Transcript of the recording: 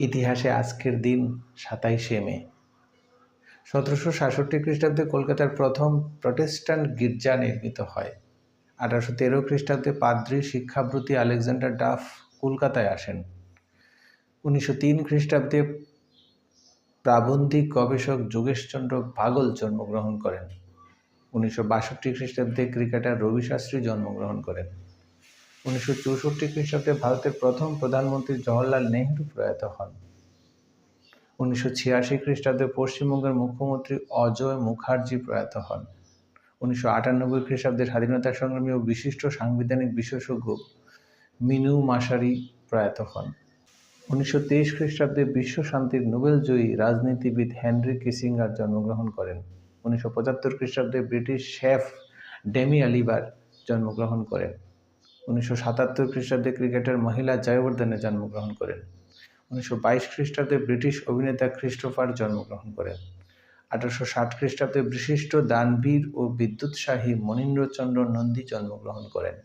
ইতিহাসে আজকের দিন সাতাইশে মে। সতেরোশো সাতষট্টি খ্রিস্টাব্দে কলকাতার প্রথম প্রটেস্ট্যান্ট গির্জা নির্মিত হয়। আঠারোশো তেরো খ্রিস্টাব্দে পাদ্রী শিক্ষাব্রতী আলেকজান্ডার ডাফ কলকাতায় আসেন। উনিশশো তিন খ্রিস্টাব্দে প্রাবন্ধিক গবেষক যোগেশচন্দ্র পাগল জন্মগ্রহণ করেন। উনিশশো বাষট্টি খ্রিস্টাব্দে ক্রিকেটার রবি শাস্ত্রী জন্মগ্রহণ করেন। উনিশশো চৌষট্টি খ্রিস্টাব্দে ভারতের প্রথম প্রধানমন্ত্রী জওহরলাল নেহরু প্রয়াত হন। উনিশশো ছিয়াশি খ্রিস্টাব্দে পশ্চিমবঙ্গের মুখ্যমন্ত্রী অজয় মুখার্জি প্রয়াত হন। উনিশশো আটানব্বই খ্রিস্টাব্দে স্বাধীনতা সংগ্রামী ও বিশিষ্ট সাংবিধানিক বিশেষজ্ঞ মিনু মাসারি প্রয়াত হন। উনিশশো তেইশ খ্রিস্টাব্দে বিশ্ব শান্তির নোবেল জয়ী রাজনীতিবিদ হেনরি কিসিঙ্গার জন্মগ্রহণ করেন। উনিশশো পঁচাত্তর খ্রিস্টাব্দে ব্রিটিশ শেফ ডেমি আলিবার জন্মগ্রহণ করেন। উনিশশো সাতাত্তর খ্রিস্টাব্দে ক্রিকেটের মহিলা জয়বর্ধনে জন্মগ্রহণ করেন। উনিশশো বাইশ খ্রিস্টাব্দে ব্রিটিশ অভিনেতা ক্রিস্টোফার জন্মগ্রহণ করেন। আঠারোশো ষাট খ্রিস্টাব্দে বিশিষ্ট দানবীর ও বিদ্যুৎসাহী মনীন্দ্রচন্দ্র নন্দী জন্মগ্রহণ করেন।